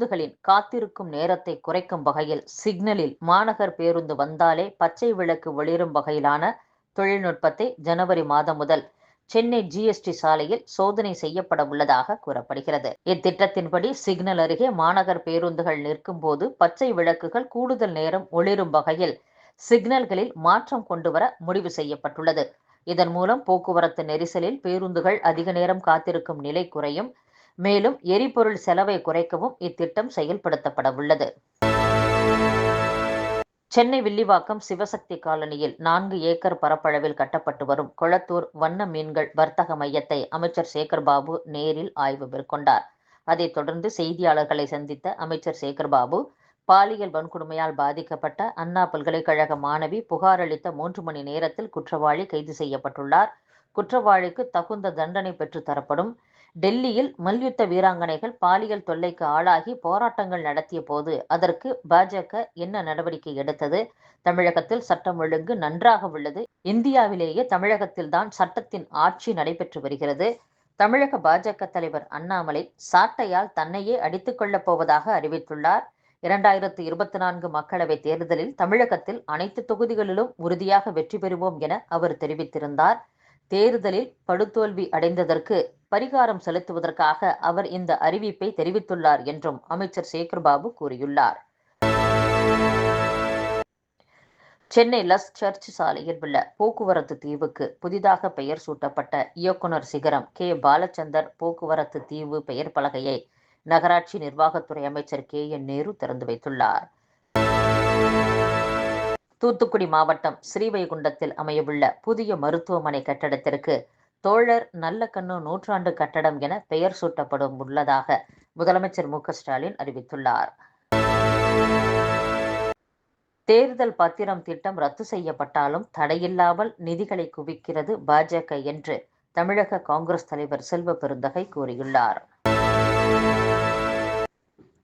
பேருந்துகளின் காத்திருக்கும் நேரத்தை குறைக்கும் வகையில் சிக்னலில் மாநகர் பேருந்து வந்தாலே பச்சை விளக்கு ஒளிரும் வகையிலான தொழில்நுட்பத்தை ஜனவரி மாதம் முதல் சென்னை ஜிஎஸ்டி சாலையில் சோதனை செய்யப்பட உள்ளதாக கூறப்படுகிறது. இத்திட்டத்தின்படி சிக்னல் அருகே மாநகர் பேருந்துகள் நிற்கும் போது பச்சை விளக்குகள் கூடுதல் நேரம் ஒளிரும் வகையில் சிக்னல்களில் மாற்றம் கொண்டுவர முடிவு செய்யப்பட்டுள்ளது. இதன் மூலம் போக்குவரத்து நெரிசலில் பேருந்துகள் அதிக நேரம் காத்திருக்கும் நிலை குறையும். மேலும் எரிபொருள் செலவை குறைக்கவும் இத்திட்டம் செயல்படுத்தப்பட உள்ளது சென்னை வில்லிவாக்கம் சிவசக்தி காலனியில் நான்கு ஏக்கர் பரப்பளவில் கட்டப்பட்டு வரும் கொளத்தூர் வண்ண மீன்கள் வர்த்தக மையத்தை அமைச்சர் சேகர்பாபு நேரில் ஆய்வு மேற்கொண்டார். அதைத் தொடர்ந்து செய்தியாளர்களை சந்தித்த அமைச்சர் சேகர்பாபு பாலியல் வன்கொடுமையால் பாதிக்கப்பட்ட அண்ணா பல்கலைக்கழக மாணவி புகார் அளித்த மூன்று மணி நேரத்தில் குற்றவாளி கைது செய்யப்பட்டுள்ளார். குற்றவாளிக்கு தகுந்த தண்டனை பெற்று தரப்படும். டெல்லியில் மல்யுத்த வீராங்கனைகள் பாலியல் தொல்லைக்கு ஆளாகி போராட்டங்கள் நடத்திய போது அதற்கு பாஜக என்ன நடவடிக்கை எடுத்தது? தமிழகத்தில் சட்டம் ஒழுங்கு நன்றாக உள்ளது. இந்தியாவிலேயே தமிழகத்தில்தான் சட்டத்தின் ஆட்சி நடைபெற்று வருகிறது. தமிழக பாஜக தலைவர் அண்ணாமலை சாட்டையால் தன்னையே அடித்துக் கொள்ளப் போவதாக அறிவித்துள்ளார். இரண்டாயிரத்து இருபத்தி நான்கு மக்களவை தேர்தலில் தமிழகத்தில் அனைத்து தொகுதிகளிலும் உறுதியாக வெற்றி பெறுவோம் என அவர் தெரிவித்திருந்தார். தேர்தலில் படுதோல்வி அடைந்ததற்கு பரிகாரம் செலுத்துவதற்காக அவர் இந்த அறிவிப்பை தெரிவித்துள்ளார் என்றும் அமைச்சர் சேகர்பாபு கூறியுள்ளார். சென்னை லஸ் சர்ச் சாலையில் உள்ள போக்குவரத்து தீவுக்கு புதிதாக பெயர் சூட்டப்பட்ட இயக்குனர் சிகரம் கே. பாலச்சந்தர் போக்குவரத்து தீவு பெயர் பலகையை நகராட்சி நிர்வாகத்துறை அமைச்சர் கே. என். நேரு திறந்து வைத்துள்ளார். தூத்துக்குடி மாவட்டம் ஸ்ரீவைகுண்டத்தில் அமையவுள்ள புதிய மருத்துவமனை கட்டடத்திற்கு தோழர் நல்லக்கண்ணு நூற்றாண்டு கட்டடம் என பெயர் சூட்டப்படும் உள்ளதாக முதலமைச்சர் மு ஸ்டாலின் அறிவித்துள்ளார். தேர்தல் பத்திரம் திட்டம் ரத்து செய்யப்பட்டாலும் தடையில்லாமல் நிதிகளை குவிக்கிறது பாஜக என்று தமிழக காங்கிரஸ் தலைவர் செல்வ பெருந்தகை கூறியுள்ளார்.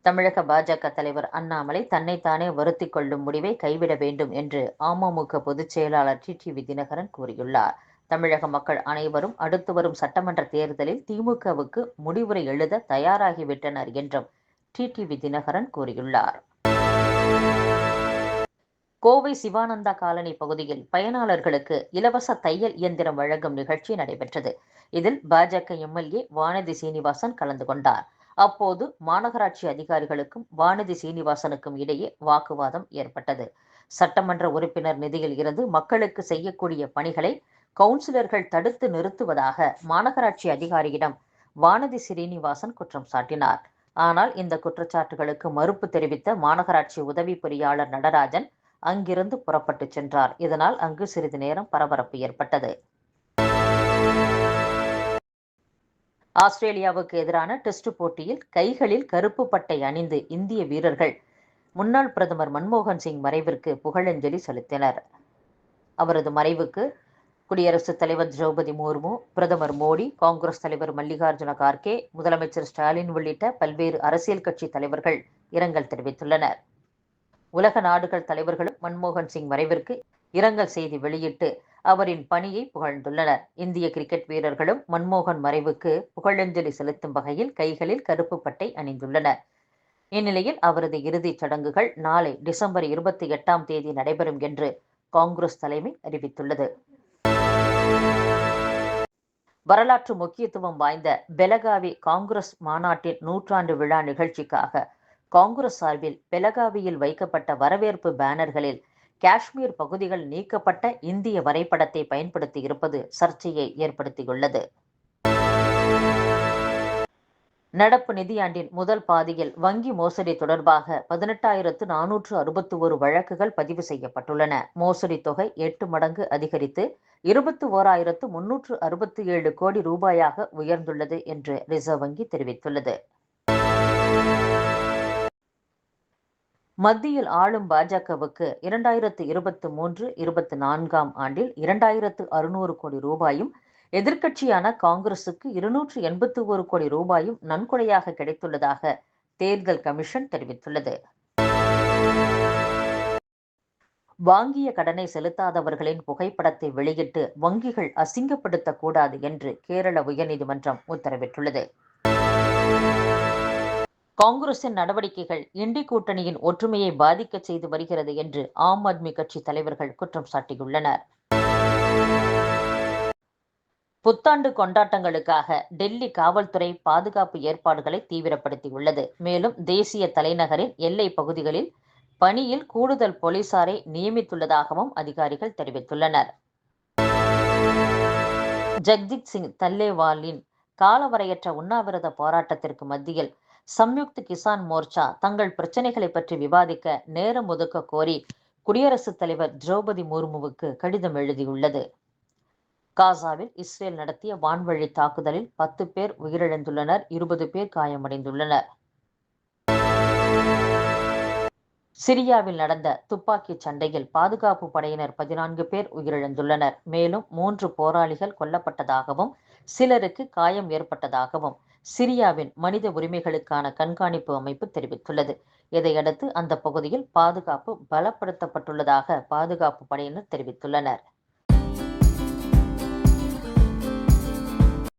தமிழக பாஜக தலைவர் அண்ணாமலை தன்னைத்தானே வருத்தி கொள்ளும் முடிவை கைவிட வேண்டும் என்று அமமுக பொதுச் செயலாளர் டி. டி. தினகரன் கூறியுள்ளார். தமிழக மக்கள் அனைவரும் அடுத்து வரும் சட்டமன்ற தேர்தலில் திமுகவுக்கு முடிவுரை எழுத தயாராகிவிட்டனர் என்றும் டி. டி. தினகரன் கூறியுள்ளார். கோவை சிவானந்தா காலனி பகுதியில் பயனாளர்களுக்கு இலவச தையல் இயந்திரம் வழங்கும் நிகழ்ச்சி நடைபெற்றது. இதில் பாஜக எம்எல்ஏ வானதி சீனிவாசன் கலந்து கொண்டார். அப்போது மாநகராட்சி அதிகாரிகளுக்கும் வானதி சீனிவாசனுக்கும் இடையே வாக்குவாதம் ஏற்பட்டது. சட்டமன்ற உறுப்பினர் நிதியில் இருந்து மக்களுக்கு செய்யக்கூடிய பணிகளை கவுன்சிலர்கள் தடுத்து நிறுத்துவதாக மாநகராட்சி அதிகாரியிடம் வானதி ஸ்ரீனிவாசன் குற்றம் சாட்டினார். ஆனால் இந்த குற்றச்சாட்டுகளுக்கு மறுப்பு தெரிவித்த மாநகராட்சி உதவி பொறியாளர் நடராஜன் அங்கிருந்து புறப்பட்டு சென்றார். இதனால் அங்கு சிறிது நேரம் பரபரப்பு ஏற்பட்டது. ஆஸ்திரேலியாவுக்கு எதிரான டெஸ்ட் போட்டியில் கைகளில் கருப்பு பட்டை அணிந்து இந்திய வீரர்கள் முன்னாள் பிரதமர் மன்மோகன் சிங் மறைவிற்கு புகழஞ்சலி செலுத்தினர். அவரது மறைவுக்கு குடியரசுத் தலைவர் திரௌபதி முர்மு பிரதமர் மோடி காங்கிரஸ் தலைவர் மல்லிகார்ஜுன கார்கே முதலமைச்சர் ஸ்டாலின் உள்ளிட்ட பல்வேறு அரசியல் கட்சி தலைவர்கள் இரங்கல் தெரிவித்துள்ளனர். உலக நாடுகள் தலைவர்களும் மன்மோகன் சிங் மறைவிற்கு இரங்கல் செய்தி வெளியிட்டு அவரின் பணியை புகழ்ந்துள்ளனர். இந்திய கிரிக்கெட் வீரர்களும் மன்மோகன் மறைவுக்கு புகழஞ்சலி செலுத்தும் வகையில் கைகளில் கருப்பு பட்டை அணிந்துள்ளனர். இந்நிலையில் அவரது இறுதிச் சடங்குகள் நாளை டிசம்பர் இருபத்தி எட்டாம் தேதி நடைபெறும் என்று காங்கிரஸ் தலைமை அறிவித்துள்ளது. வரலாற்று முக்கியத்துவம் வாய்ந்த பெலகாவி காங்கிரஸ் மாநாட்டின் நூற்றாண்டு விழா நிகழ்ச்சிக்காக காங்கிரஸ் சார்பில் பெலகாவியில் வைக்கப்பட்ட வரவேற்பு பேனர்களில் காஷ்மீர் பகுதிகள் நீக்கப்பட்ட இந்திய வரைபடத்தை பயன்படுத்தி இருப்பது சர்ச்சையை ஏற்படுத்தியுள்ளது. நடப்பு நிதியாண்டின் முதல் பாதியில் வங்கி மோசடி தொடர்பாக பதினெட்டாயிரத்து நானூற்று அறுபத்தி ஒரு வழக்குகள் பதிவு செய்யப்பட்டுள்ளன. மோசடி தொகை எட்டு மடங்கு அதிகரித்து இருபத்தி ஓராயிரத்து முன்னூற்று அறுபத்தி ஏழு கோடி ரூபாயாக உயர்ந்துள்ளது என்று ரிசர்வ் வங்கி தெரிவித்துள்ளது. மத்தியில் ஆளும் பாஜகவுக்கு இரண்டாயிரத்து இருபத்தி மூன்று இருபத்தி நான்காம் ஆண்டில் இரண்டாயிரத்து அறுநூறு கோடி ரூபாயும் எதிர்க்கட்சியான காங்கிரசுக்கு இருநூற்று எண்பத்தி ஒரு கோடி ரூபாயும் நன்கொடையாக கிடைத்துள்ளதாக தேர்தல் கமிஷன் தெரிவித்துள்ளது. வாங்கிய கடனை செலுத்தாதவர்களின் புகைப்படத்தை வெளியிட்டு வங்கிகள் அசிங்கப்படுத்தக்கூடாது என்று கேரள உயர்நீதிமன்றம் உத்தரவிட்டுள்ளது. காங்கிரசின் நடவடிக்கைகள் இண்டி கூட்டணியின் ஒற்றுமையை பாதிக்க செய்து வருகிறது என்று ஆம் ஆத்மி கட்சி தலைவர்கள் குற்றம் சாட்டியுள்ளனர். புத்தாண்டு கொண்டாட்டங்களுக்காக டெல்லி காவல்துறை பாதுகாப்பு ஏற்பாடுகளை தீவிரப்படுத்தியுள்ளது. மேலும் தேசிய தலைநகரின் எல்லை பகுதிகளில் பணியில் கூடுதல் போலீசாரை நியமித்துள்ளதாகவும் அதிகாரிகள் தெரிவித்துள்ளனர். ஜக்ஜித் சிங் தல்லேவாலின் காலவரையற்ற உண்ணாவிரத போராட்டத்திற்கு மத்தியில் சம்யுக்த் கிசான் மோர்ச்சா தங்கள் பிரச்சனைகளை பற்றி விவாதிக்க நேரம் ஒதுக்க கோரி குடியரசுத் தலைவர் திரௌபதி முர்முவுக்கு கடிதம் எழுதியுள்ளது. காசாவில் இஸ்ரேல் நடத்திய வான்வழி தாக்குதலில் பத்து பேர் உயிரிழந்துள்ளனர் இருபது பேர் காயமடைந்துள்ளனர். சிரியாவில் நடந்த துப்பாக்கி சண்டையில் பாதுகாப்பு படையினர் பதினான்கு பேர் உயிரிழந்துள்ளனர். மேலும் மூன்று போராளிகள் கொல்லப்பட்டதாகவும் சிலருக்கு காயம் ஏற்பட்டதாகவும் சிரியாவின் மனித உரிமைகளுக்கான கண்காணிப்பு அமைப்பு தெரிவித்துள்ளது. இதையடுத்து அந்த பகுதியில் பாதுகாப்பு பலப்படுத்தப்பட்டுள்ளதாக பாதுகாப்பு படையினர் தெரிவித்துள்ளனர்.